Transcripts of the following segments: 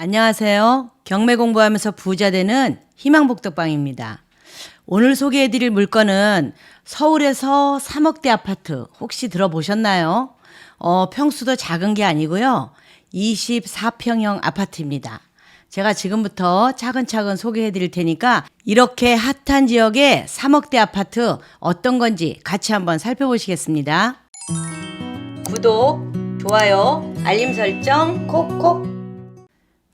안녕하세요. 경매 공부하면서 부자 되는 희망복덕방입니다. 오늘 소개해 드릴 물건은 서울에서 3억대 아파트 혹시 들어보셨나요? 어, 평수도 작은 게 아니고요. 24평형 아파트입니다. 제가 지금부터 차근차근 소개해 드릴 테니까 이렇게 핫한 지역의 3억대 아파트 어떤 건지 같이 한번 살펴보시겠습니다. 구독, 좋아요, 알림 설정 콕콕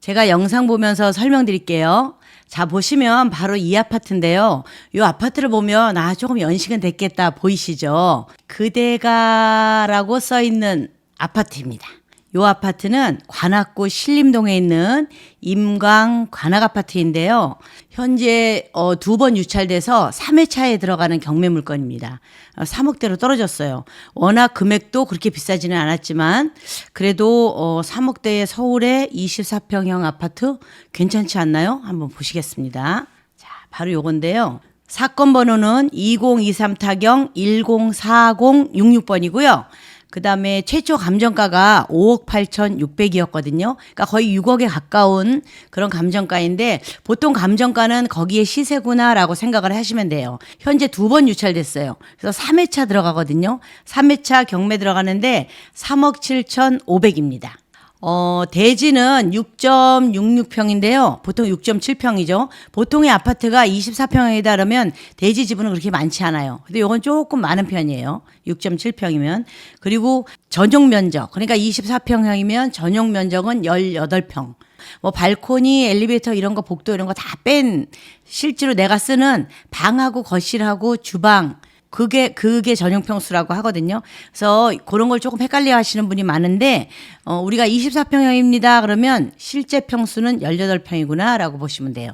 제가 영상 보면서 설명드릴게요. 자, 보시면 바로 이 아파트인데요. 이 아파트를 보면 아, 조금 연식은 됐겠다 보이시죠? 그대가라고 써 있는 아파트입니다. 이 아파트는 관악구 신림동에 있는 임광 관악 아파트인데요. 현재 어, 두 번 유찰돼서 3회차에 들어가는 경매 물건입니다. 어, 3억대로 떨어졌어요. 워낙 금액도 그렇게 비싸지는 않았지만 그래도 어, 3억대의 서울의 24평형 아파트 괜찮지 않나요? 한번 보시겠습니다. 자, 바로 요건데요. 사건 번호는 2023 타경 104066번이고요. 그 다음에 최초 감정가가 5억 8,600이었거든요. 그러니까 거의 6억에 가까운 그런 감정가인데 보통 감정가는 거기에 시세구나라고 생각을 하시면 돼요. 현재 두 번 유찰됐어요. 그래서 3회차 들어가거든요. 3회차 경매 들어가는데 3억 7,500입니다. 어, 대지는 6.66평인데요. 보통 6.7평이죠. 보통의 아파트가 24평이다 그러면 대지 지분은 그렇게 많지 않아요. 근데 요건 조금 많은 편이에요. 6.7평이면. 그리고 전용 면적. 그러니까 24평형이면 전용 면적은 18평. 뭐 발코니, 엘리베이터 이런 거 복도 이런 거 다 뺀 실제로 내가 쓰는 방하고 거실하고 주방 그게 그게 전용 평수라고 하거든요. 그래서 그런 걸 조금 헷갈려 하시는 분이 많은데 어 우리가 24평형입니다. 그러면 실제 평수는 18평이구나라고 보시면 돼요.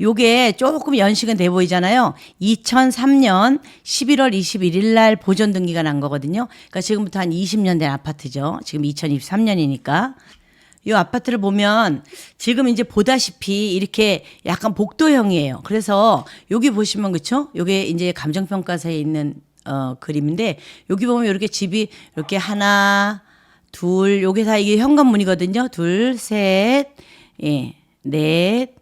요게 조금 연식은 돼 보이잖아요. 2003년 11월 21일 날 보존 등기가 난 거거든요. 그러니까 지금부터 한 20년 된 아파트죠. 지금 2023년이니까. 이 아파트를 보면 지금 이제 보다시피 이렇게 약간 복도형이에요. 그래서 여기 보시면 그쵸? 요게 이제 감정평가사에 있는 어 그림인데 여기 보면 이렇게 집이 이렇게 하나, 둘, 요게 다 이게 현관문이거든요. 둘, 셋, 예, 넷,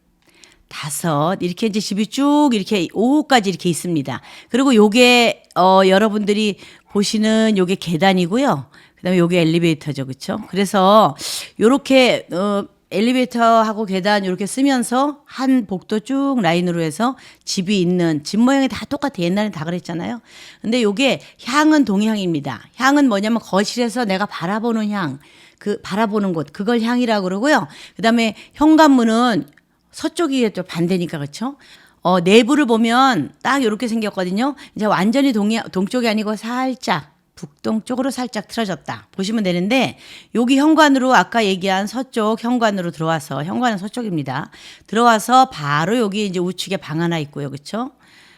다섯 이렇게 이제 집이 쭉 이렇게 오까지 이렇게 있습니다. 그리고 요게 어 여러분들이 보시는 요게 계단이고요. 그다음에 요게 엘리베이터죠. 그렇죠? 그래서 요렇게 어 엘리베이터하고 계단 이렇게 쓰면서 한 복도 쭉 라인으로 해서 집이 있는 집 모양이 다 똑같아. 옛날엔 다 그랬잖아요. 근데 요게 향은 동향입니다. 향은 뭐냐면 거실에서 내가 바라보는 향, 그 바라보는 곳, 그걸 향이라고 그러고요. 그다음에 현관문은 서쪽이 또 반대니까 그렇죠? 어, 내부를 보면 딱 이렇게 생겼거든요. 이제 완전히 동이, 동쪽이 아니고 살짝 북동쪽으로 살짝 틀어졌다. 보시면 되는데 여기 현관으로 아까 얘기한 서쪽 현관으로 들어와서 현관은 서쪽입니다. 들어와서 바로 여기 이제 우측에 방 하나 있고요. 그렇죠?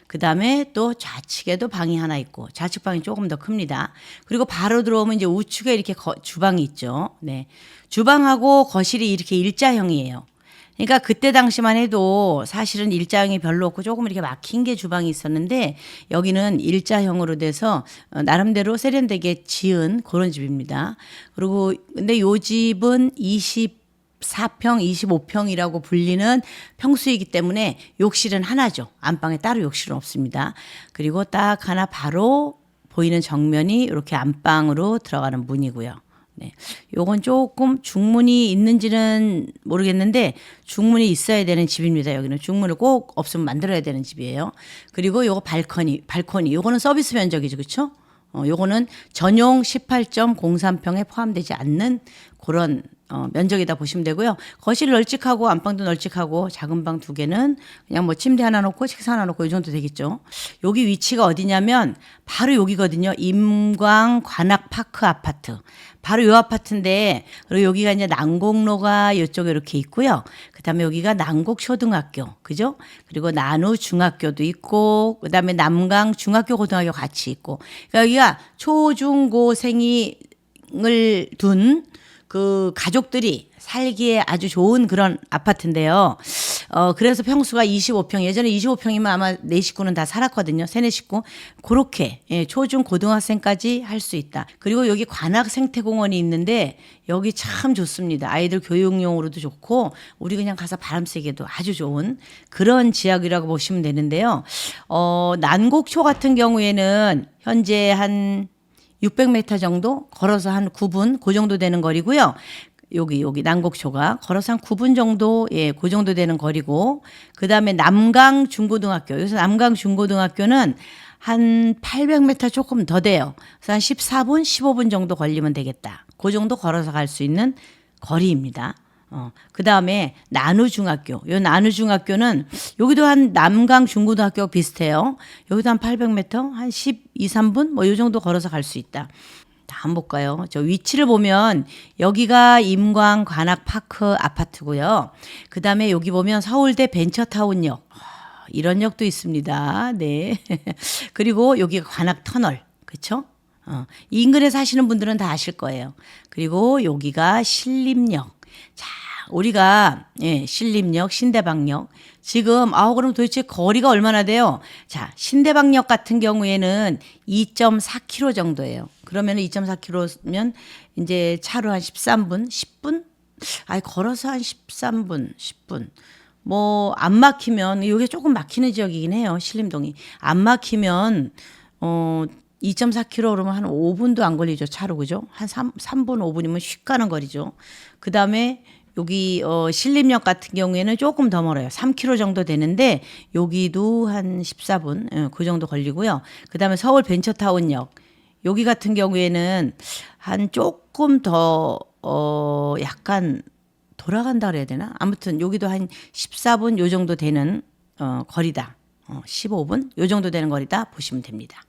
그다음에 또 좌측에도 방이 하나 있고 좌측 방이 조금 더 큽니다. 그리고 바로 들어오면 이제 우측에 이렇게 거, 주방이 있죠. 네. 주방하고 거실이 이렇게 일자형이에요. 그러니까 그때 당시만 해도 사실은 일자형이 별로 없고 조금 이렇게 막힌 게 주방이 있었는데 여기는 일자형으로 돼서 어, 나름대로 세련되게 지은 그런 집입니다. 그리고 근데 요 집은 20 4평, 25평이라고 불리는 평수이기 때문에 욕실은 하나죠. 안방에 따로 욕실은 없습니다. 그리고 딱 하나 바로 보이는 정면이 이렇게 안방으로 들어가는 문이고요. 네. 요건 조금 중문이 있는지는 모르겠는데 중문이 있어야 되는 집입니다. 여기는 중문을 꼭 없으면 만들어야 되는 집이에요. 그리고 요거 발코니, 발코니. 요거는 서비스 면적이죠. 그렇죠? 어, 요거는 전용 18.03평에 포함되지 않는 그런 어, 면적이다 보시면 되고요. 거실 널찍하고 안방도 널찍하고 작은 방 두 개는 그냥 뭐 침대 하나 놓고 식사 하나 놓고 이 정도 되겠죠. 여기 위치가 어디냐면 바로 여기거든요. 임광 관악 파크 아파트. 바로 요 아파트인데 그리고 여기가 이제 난곡로가 이쪽에 이렇게 있고요. 그다음에 여기가 난곡 초등학교, 그죠? 그리고 나누 중학교도 있고 그다음에 남강 중학교 고등학교 같이 있고 그러니까 여기가 초중고생이 을 둔 그 가족들이 살기에 아주 좋은 그런 아파트인데요. 어, 그래서 평수가 25평, 예전에 25평이면 아마 네 식구는 다 살았거든요. 세네 식구. 그렇게, 예, 초중 고등학생까지 할 수 있다. 그리고 여기 관악 생태공원이 있는데 여기 참 좋습니다. 아이들 교육용으로도 좋고, 우리 그냥 가서 바람 쐬기도 아주 좋은 그런 지역이라고 보시면 되는데요. 어, 난곡초 같은 경우에는 현재 한 600m 정도 걸어서 한 9분 그 정도 되는 거리고요. 여기 여기 난곡초가 걸어서 한 9분 정도 예, 그 정도 되는 거리고 그 다음에 남강 중고등학교. 여기서 남강 중고등학교는 한 800m 조금 더 돼요. 그래서 한 14분, 15분 정도 걸리면 되겠다. 그 정도 걸어서 갈 수 있는 거리입니다. 어, 그 다음에 나누중학교. 요 나누중학교는 여기도 한 남강 중고등학교 비슷해요. 여기도 한 800m, 한 12, 3분 뭐 요 정도 걸어서 갈 수 있다. 다음 볼까요? 저 위치를 보면 여기가 임광 관악파크 아파트고요. 그 다음에 여기 보면 서울대 벤처타운역. 아, 이런 역도 있습니다. 네. 그리고 여기가 관악 터널. 그쵸? 어, 이 인근에 사시는 분들은 다 아실 거예요. 그리고 여기가 신림역. 자, 우리가 예, 신림역, 신대방역 지금 아우 그럼 도대체 거리가 얼마나 돼요? 자, 신대방역 같은 경우에는 2.4km 정도예요. 그러면 2.4km면 이제 차로 한 13분, 10분? 아니 걸어서 한 13분, 10분. 뭐 안 막히면 이게 조금 막히는 지역이긴 해요. 신림동이. 안 막히면 어 2.4km 그러면 한 5분도 안 걸리죠. 차로 그죠? 한 3, 3분 5분이면 휙 가는 거리죠. 그 다음에 여기 어 신림역 같은 경우에는 조금 더 멀어요. 3km 정도 되는데 여기도 한 14분 예, 그 정도 걸리고요. 그 다음에 서울 벤처타운역 여기 같은 경우에는 한 조금 더 어 약간 돌아간다 그래야 되나? 아무튼 여기도 한 14분 요 정도 되는 어 거리다. 어 15분 요 정도 되는 거리다 보시면 됩니다.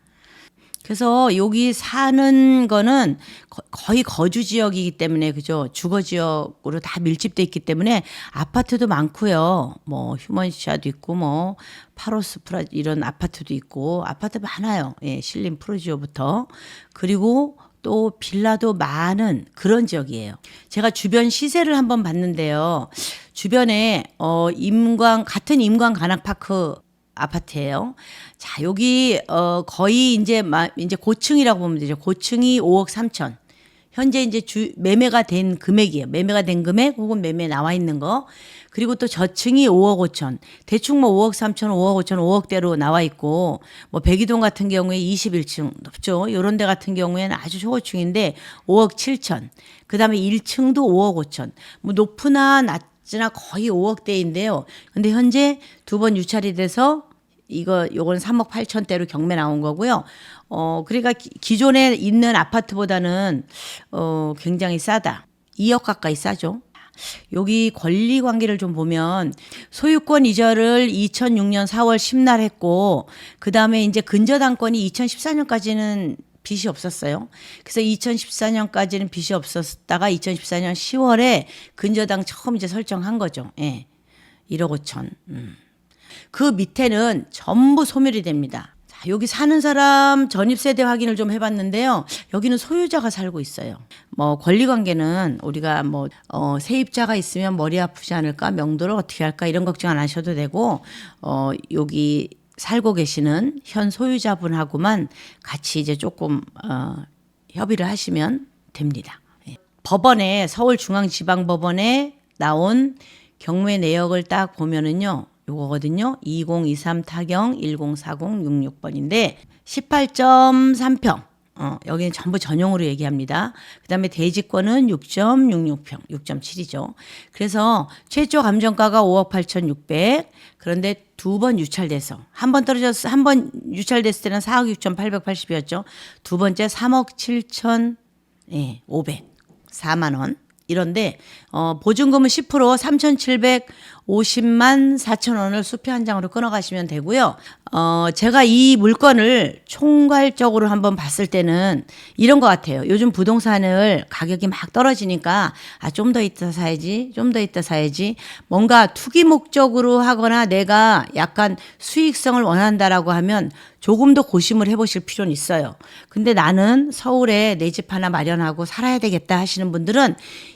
그래서 여기 사는 거는 거- 거의 거주 지역이기 때문에 그죠 주거 지역으로 다 밀집돼 있기 때문에 아파트도 많고요 뭐 휴먼시아도 있고 뭐 파로스 프라 이런 아파트도 있고 아파트 많아요 예 신림 프로지오부터 그리고 또 빌라도 많은 그런 지역이에요. 제가 주변 시세를 한번 봤는데요. 주변에 어 임광 같은 임광 관악파크 아파트예요. 자, 여기 어 거의 이제 마, 이제 고층이라고 보면 되죠. 고층이 5억 3천. 현재 이제 주 매매가 된 금액이에요. 매매가 된 금액 혹은 매매 나와 있는 거. 그리고 또 저층이 5억 5천. 대충 뭐 5억 3천, 5억 5천, 5억대로 나와 있고 뭐 백이동 같은 경우에 21층 높죠. 요런 데 같은 경우에는 아주 초고층인데 5억 7천. 그다음에 1층도 5억 5천. 뭐 높으나 낮으나 거의 5억대인데요. 근데 현재 두 번 유찰이 돼서 이거 요건 3억 8천대로 경매 나온 거고요. 어 그러니까 기- 기존에 있는 아파트보다는 어 굉장히 싸다. 2억 가까이 싸죠. 여기 권리 관계를 좀 보면 소유권 이전을 2006년 4월 10날 했고 그다음에 이제 근저당권이 2014년까지는 빚이 없었어요. 그래서 2014년까지는 빚이 없었다가 2014년 10월에 근저당 처음 이제 설정한 거죠. 예. 1억 5천. 음. 그 밑에는 전부 소멸이 됩니다. 자, 여기 사는 사람 전입세대 확인을 좀 해봤는데요. 여기는 소유자가 살고 있어요. 뭐 권리관계는 우리가 뭐 어, 세입자가 있으면 머리 아프지 않을까, 명도를 어떻게 할까 이런 걱정 안 하셔도 되고 어, 여기 살고 계시는 현 소유자분하고만 같이 이제 조금 어, 협의를 하시면 됩니다. 예. 법원에 서울중앙지방법원에 나온 경매 내역을 딱 보면은요. 요거거든요. 2023 타경 104066번인데 18.3평. 어, 여기는 전부 전용으로 얘기합니다. 그 다음에 대지권은 6.66평, 6.7이죠. 그래서 최초 감정가가 5억 8,600. 그런데 두 번 유찰돼서 한 번 떨어졌어 한 번 유찰됐을 때는 4억 6,880이었죠. 두 번째 3억 7천 예, 500. 4만 원. 이런데 어 보증금은 10% 3,750만 4천 원을 수표 한 장으로 끊어 가시면 되고요. 어 제가 이 물건을 총괄적으로 한번 봤을 때는 이런 것 같아요. 요즘 부동산을 가격이 막 떨어지니까 아 좀 더 있다 사야지. 좀 더 있다 사야지. 뭔가 투기 목적으로 하거나 내가 약간 수익성을 원한다라고 하면 조금 더 고심을 해보실 필요는 있어요. 근데 나는 서울에 내 집 하나 마련하고 살아야 되겠다 하시는 분들은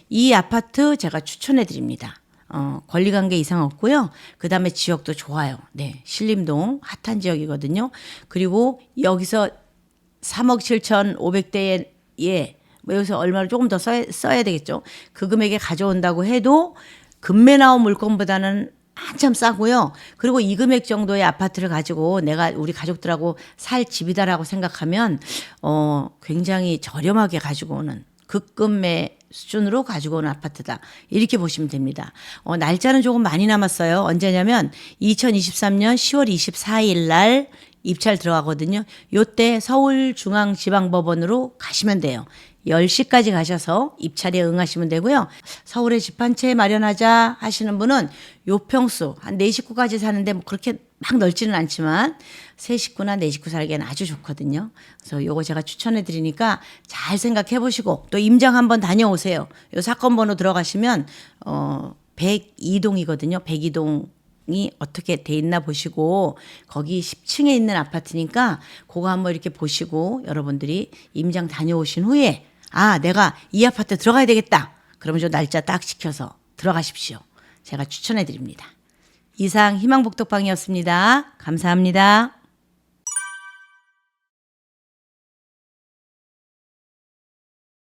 이 아파트 제가 추천해 드립니다. 어, 권리관계 이상 없고요. 그 다음에 지역도 좋아요. 네. 신림동 핫한 지역이거든요. 그리고 여기서 3억 7,500대에 예, 뭐 여기서 얼마를 조금 더 써야, 써야 되겠죠. 그 금액에 가져온다고 해도 금매 나온 물건보다는 한참 싸고요. 그리고 이 금액 정도의 아파트를 가지고 내가 우리 가족들하고 살 집이다라고 생각하면 어 굉장히 저렴하게 가지고 오는 극금매 수준으로 가지고 오는 아파트다. 이렇게 보시면 됩니다. 어, 날짜는 조금 많이 남았어요. 언제냐면 2023년 10월 24일 날 입찰 들어가거든요. 요때 서울중앙지방법원으로 가시면 돼요. 10시까지 가셔서 입찰에 응하시면 되고요. 서울에 집 한 채 마련하자 하시는 분은 요 평수 한 4식구까지 사는데 뭐 그렇게 막 넓지는 않지만 세 식구나 네 식구 살기에는 아주 좋거든요. 그래서 요거 제가 추천해 드리니까 잘 생각해 보시고 또 임장 한번 다녀오세요. 요 사건 번호 들어가시면 어 102동이거든요. 102동 이 어떻게 돼 있나 보시고 거기 10층에 있는 아파트니까 그거 한번 이렇게 보시고 여러분들이 임장 다녀오신 후에 아 내가 이 아파트 들어가야 되겠다 그러면 저 날짜 딱 지켜서 들어가십시오 제가 추천해 드립니다 이상 희망복덕방이었습니다 감사합니다.